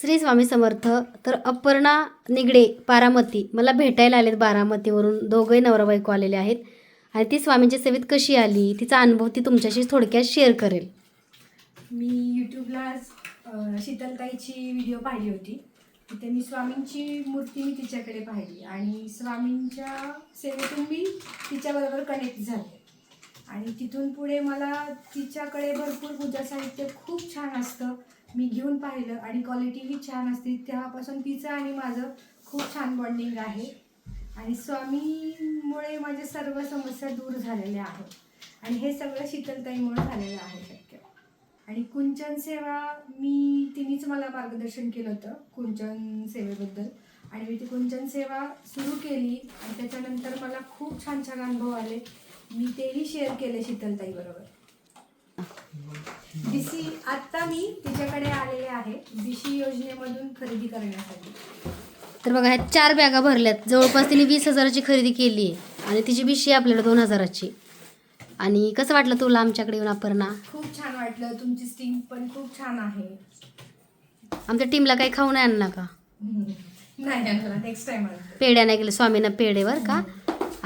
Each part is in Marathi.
श्री स्वामी समर्थ तर अपर्णा निगडे बारामती. मला भेटायला आलेत बारामतीवरून. दोघंही नवरा बायको आलेले आहेत. आणि ती स्वामींच्या सेवेत कशी आली? तिचा अनुभव ती तुमच्याशी थोडक्यात शेअर करेल. मी यूट्यूबला शीतलताईची व्हिडिओ पाहिली होती. तिथे मी स्वामींची मूर्ती मी तिच्याकडे पाहिली. आणि स्वामींच्या सेवेतून मी तिच्याबरोबर कनेक्ट झाले. आणि तिथून पुढे मला तिच्याकडे भरपूर पूजा साहित्य खूप छान असतं. मी घेऊन पाहिलं आणि क्वालिटीही छान असते. तेव्हापासून तिचं आणि माझं खूप छान बॉन्डिंग आहे. आणि स्वामीमुळे माझ्या सर्व समस्या दूर झालेल्या आहेत. आणि हे सगळं शीतलताईमुळे झालेलं आहे शक्य. आणि कुंचन सेवा मी तिनेच मला मार्गदर्शन केलं होतं कुंचन सेवेबद्दल. आणि मी ती कुंचन सेवा सुरू केली आणि त्याच्यानंतर मला खूप छान छान अनुभव आले. मी तेही शेअर केले शीतलताई बरोबर. बीसी आत्ता मी तिच्याकडे आलेले आहे बीसी योजनेमधून खरेदी करण्यासाठी. तर बघा ह्या चार बॅगा भरल्यात. जवळपास तिने वीस हजाराची खरेदी केली आहे आणि तिची बिशी आहे आपल्याला दोन हजाराची. आणि कसं वाटलं तुला आमच्याकडे येऊन अपर्णा? खूप छान वाटलं. तुमची स्टीम पण खूप छान आहे. आमच्या टीमला काही खाऊ नाही आणला का? नाही आणला नेक्स्ट टाइम पेढ्या नाही गेले स्वामींना पेढे बरं का?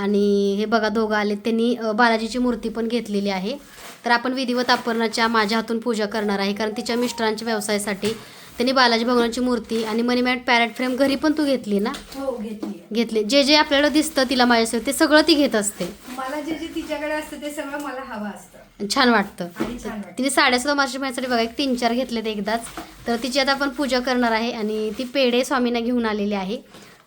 आणि हे बघा दोघं आले त्यांनी बालाजीची मूर्ती पण घेतलेली आहे. तर आपण विधिवत अपर्णाच्या माझ्या हातून पूजा करणार आहे कारण तिच्या मिस्टरांच्या व्यवसायासाठी त्यांनी बालाजी भगवानाची मूर्ती आणि मनीमॅट पॅरेट फ्रेम घरी पण तू घेतली ना? हो घेतली घेतले. जे जे आपल्याला दिसतं तिला माझ्यासोबत ते सगळं ती घेत असते. मला जे जे तिच्याकडे असतं ते सगळं मला हवं असतं. छान वाटतं. तिने साडेसहा मार्च माझ्यासाठी बघा एक तीन चार घेतलेत एकदाच. तर तिची आता आपण पूजा करणार आहे आणि ती पेढे स्वामींना घेऊन आलेली आहे.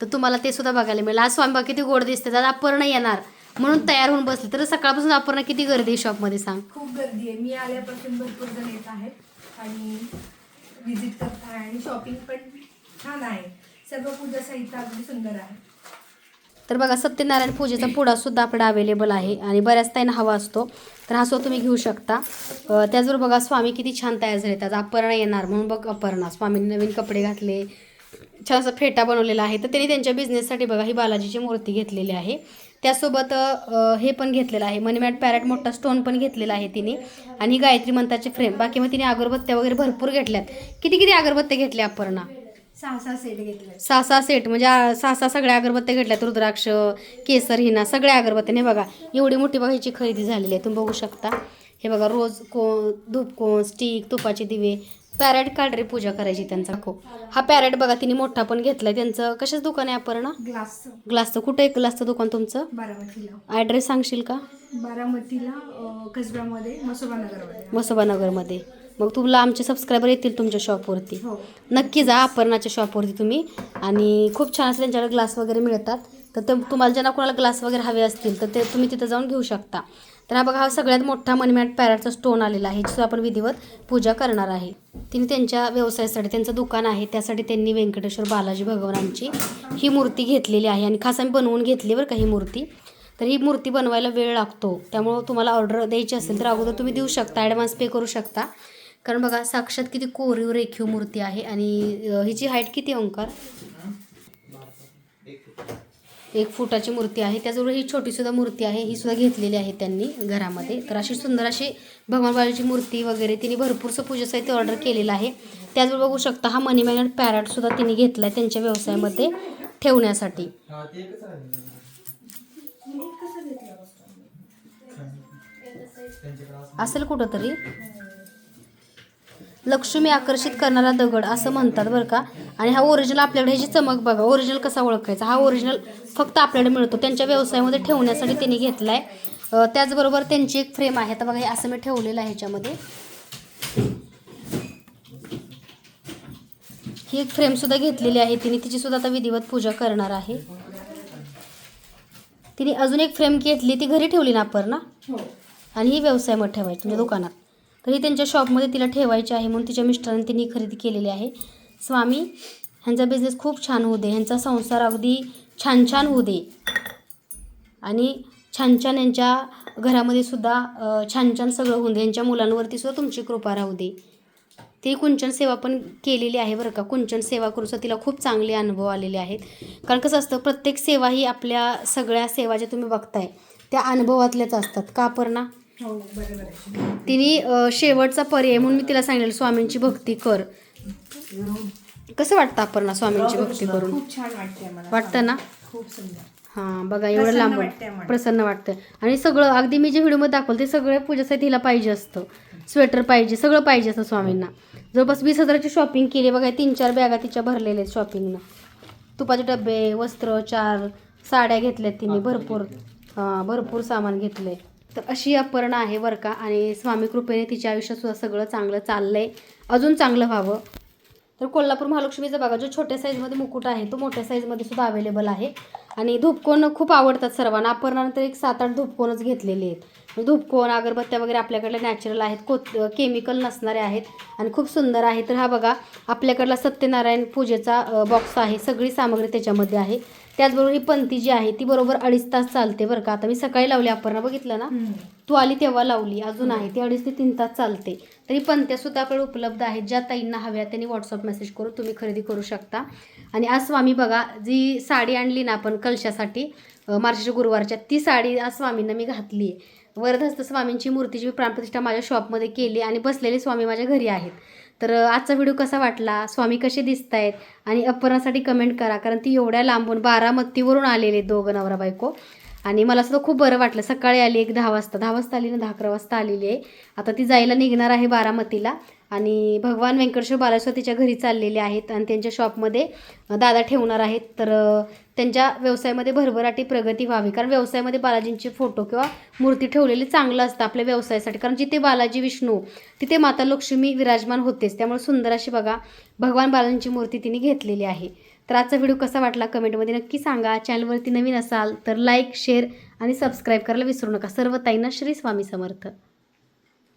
तर तुम्हाला ते सुद्धा बघायला मिळेल. आज स्वामी बघा किती गोड दिसते आज अपर्णा येणार. म्हणून तयार होऊन बसले. तर सकाळपासून अपर्णा किती गर्दी आहे शॉपमध्ये सांग. खूप गर्दी आहे. मी आल्यापासून भरपूर जण येत आहेत आणि विजिट करत आहे आणि शॉपिंग पण छान आहे. सर्व पूजा साहित्य अगदी सुंदर आहे. तर बघा सत्यनारायण पूजेचा पुडा सुद्धा आपल्याला अवेलेबल आहे आणि बऱ्याच ताईंना हवा असतो तर हा सुद्धा तुम्ही घेऊ शकता. त्याचबरोबर बघा स्वामी किती छान तयार झाले आज अपर्णा येणार. म्हणून बघ अपर्णा. स्वामींनी नवीन कपडे घातले छान असा फेटा बनवलेला आहे. तर त्यांनी त्यांच्या बिझनेससाठी बघा ही बालाजीची मूर्ती घेतलेली आहे. त्यासोबत हे पण घेतलेलं आहे. मनीमॅट पॅरेट मोठा स्टोन पण घेतलेला आहे तिने. आणि गायत्री मंत्राचे फ्रेम बाकी मग तिने अगरबत्त्या वगैरे भरपूर घेतल्यात. किती किती अगरबत्त्या घेतल्या अपर्णा? सहा सहा सेट घेतले सहा सहा सेट म्हणजे सहा सहा सगळ्या अगरबत्त्या घेतल्यात. रुद्राक्ष केसर हिना सगळ्या अगरबत्त्या. हे बघा एवढी मोठी बघा ह्याची खरेदी झालेली आहे. तुम्ही बघू शकता. हे बघा रोज कोण धूप कोण स्टिक तुपाचे दिवे पॅरेट काढरे पूजा करायची त्यांचा. खो हा पॅरेट बघा तिने मोठा पण घेतलाय. त्यांचं कशाच दुकान आहे आपण ना ग्लासचं. कुठं आहे ग्लासचं दुकान तुमचं? बारामतीला. ॲड्रेस सांगशील का? बारामतीला कसब्यामध्ये मसोबा नगरमध्ये. मसोबा नगरमध्ये. मग तुला आमचे सबस्क्रायबर येतील तुमच्या शॉपवरती हो. नक्की जा अपर्णाच्या शॉपवरती तुम्ही. आणि खूप छान असं त्यांच्याकडे ग्लास वगैरे मिळतात. तर ते तुम्हाला ज्यांना कोणाला ग्लास वगैरे हवे असतील तर ते तुम्ही तिथं जाऊन घेऊ शकता. तर हा बघा हा सगळ्यात मोठा मनीमॅट पॅरेटचा स्टोन आलेला आहे जिथं आपण विधिवत पूजा करणार आहे. तिने त्यांच्या व्यवसायासाठी त्यांचं दुकान आहे त्यासाठी त्यांनी व्यंकटेश्वर बालाजी भगवानांची ही मूर्ती घेतलेली आहे आणि खास आम्ही बनवून घेतली बरं का ही मूर्ती. तर ही मूर्ती बनवायला वेळ लागतो त्यामुळं तुम्हाला ऑर्डर द्यायची असेल तर अगोदर तुम्ही देऊ शकता ॲडव्हान्स पे करू शकता. कारण बघा साक्षात किती कोरीव रेखीव मूर्ती आहे आणि हिची हाईट किती आहे ओंकार? एक फुटाची मूर्ती आहे. त्याचबरोबर ही छोटीसुद्धा मूर्ती आहे. ही सुद्धा घेतलेली आहे त्यांनी घरामध्ये. तर अशी सुंदर अशी भगवान बाळाची मूर्ती वगैरे तिने भरपूरसं पूजा साहित्य ऑर्डर केलेलं आहे. त्याचबरोबर बघू शकता हा मनी मॅग्नेट पॅरटसुद्धा तिने घेतला आहे त्यांच्या व्यवसायामध्ये ठेवण्यासाठी. असेल कुठंतरी? लक्ष्मी आकर्षित करणारा दगड असं म्हणतात बरं का. आणि हा ओरिजिनल आपल्याकडे ह्याची चमक बघा ओरिजिनल कसा ओळखायचा? हा ओरिजिनल फक्त आपल्याकडे मिळतो. त्यांच्या व्यवसायामध्ये ठेवण्यासाठी त्यांनी घेतला आहे त्याचबरोबर त्यांची एक फ्रेम आहे. आता बघा हे असं मी ठेवलेलं आहे ह्याच्यामध्ये. ही एक फ्रेमसुद्धा घेतलेली आहे तिने. तिची सुद्धा आता विधिवत पूजा करणार आहे. तिने अजून एक फ्रेम घेतली. ती घरी ठेवली ना आपण ना? हो. आणि ही व्यवसायामध्ये ठेवायची म्हणजे दुकानात. तर ही त्यांच्या शॉपमध्ये तिला ठेवायची आहे म्हणून तिच्या मिस्टरांनी तिने खरेदी केलेली आहे. स्वामी ह्यांचा बिझनेस खूप छान होऊ दे. ह्यांचा संसार अगदी छान छान होऊ दे. आणि छान छान यांच्या घरामध्ये सुद्धा छान छान सगळं होऊन दे. यांच्या मुलांवरती सुद्धा तुमची कृपा राहू दे. ती कुंचन सेवा पण केलेली आहे बरं का. कुंचन सेवा करून तिला खूप चांगले अनुभव आलेले आहेत. कारण कसं असतं प्रत्येक सेवा ही आपल्या सगळ्या सेवा ज्या तुम्ही बघताय त्या अनुभवातल्याच असतात. का ना? तिने अ, शेवटचा पर्याय म्हणून मी तिला सांगितलं स्वामींची भक्ती कर. कसं वाटतं अपर्णा स्वामींची भक्ती करून? खूप छान वाटते ना? खूप सुंदर. हां बघा एवढं प्रसन्न लांबून. वाटतंय मला. प्रसन्न वाटतं आणि सगळं अगदी मी जे व्हिडिओमध्ये दाखवलं ते सगळं पूजासाठी हिला पाहिजे असतं. स्वेटर पाहिजे सगळं पाहिजे असतं स्वामींना. जवळपास वीस हजाराची शॉपिंग केली बघा तीन चार बॅगा तिच्या भरलेल्या आहेत शॉपिंगनं. तुपाचे डबे वस्त्र चार साड्या घेतल्यात तिने भरपूर. हां भरपूर सामान घेतलंय. तर अशी अपर्णा आहे बरं का. आणि स्वामी कृपेने तिच्या आयुष्यात सुद्धा सगळं चांगलं चाललं आहे अजून चांगलं व्हावं. तर कोल्हापूर महालक्ष्मीचा बघा जो छोट्या साईजमध्ये मुकुट आहे तो मोठ्या साईजमध्ये सुद्धा अवेलेबल आहे. आणि धूपकोन खूप आवडतात सर्वांना. अपर्णानंतर एक सात आठ धूपकोनच घेतलेले आहेत. म्हणजे धूपकोन अगरबत्त्या वगैरे आपल्याकडे नॅचरल आहेत कोत केमिकल नसणारे आहेत. आणि खूप सुंदर आहे. तर हा बघा आपल्याकडला सत्यनारायण पूजेचा बॉक्स आहे. सगळी सामग्री त्याच्यामध्ये आहे. त्याचबरोबर ही पंथी जी आहे ती बरोबर अडीच तास चालते बरं का. आता मी सकाळी लावली अपर्णा बघितलं ना? तू आली तेव्हा लावली अजून आहे. ती अडीच ते तीन तास चालते. तरी पंत्या सुद्धा आपल्याकडे उपलब्ध आहेत ज्या ताईंना हव्या त्यांनी व्हॉट्सअप मेसेज करून तुम्ही खरेदी करू शकता. आणि आज स्वामी बघा जी साडी आणली ना आपण कलशासाठी मार्चाच्या गुरुवारच्या ती साडी आज स्वामींना मी घातली आहे. वरदहस्त स्वामींची मूर्तीची मी प्राणप्रतिष्ठा माझ्या शॉपमध्ये केली आणि बसलेले स्वामी माझ्या घरी आहेत. तर आजचा व्हिडिओ कसा वाटला? स्वामी कसे दिसत आहेत आणि अपर्णासाठी कमेंट करा कारण ती एवढ्या लांबून बारामतीवरून आलेले आहेत दोघं नवरा बायको. आणि मला सुद्धा खूप बरं वाटलं. सकाळी आली एक दहा वाजता. दहा वाजता आली ना दहा अकरा वाजता आलेली आहे. आता ती जायला निघणार आहे बारामतीला. आणि भगवान व्यंकटेश्वर बालाश्वर तिच्या घरी चाललेले आहेत आणि त्यांच्या शॉपमध्ये दादा ठेवणार आहेत. तर त्यांच्या व्यवसायामध्ये भरभराटी प्रगती व्हावी. कारण व्यवसायामध्ये बालाजींचे फोटो किंवा मूर्ती ठेवलेली चांगलं असतं आपल्या व्यवसायासाठी. कारण जिथे बालाजी विष्णू तिथे माता लक्ष्मी विराजमान होतेच. त्यामुळे सुंदर अशी बघा भगवान बालाजींची मूर्ती तिने घेतलेली आहे. तर आजचा व्हिडिओ कसा वाटला कमेंटमध्ये नक्की सांगा. चॅनलवरती नवीन असाल तर लाईक शेअर आणि सबस्क्राईब करायला विसरू नका. सर्व ताईंना श्री स्वामी समर्थ.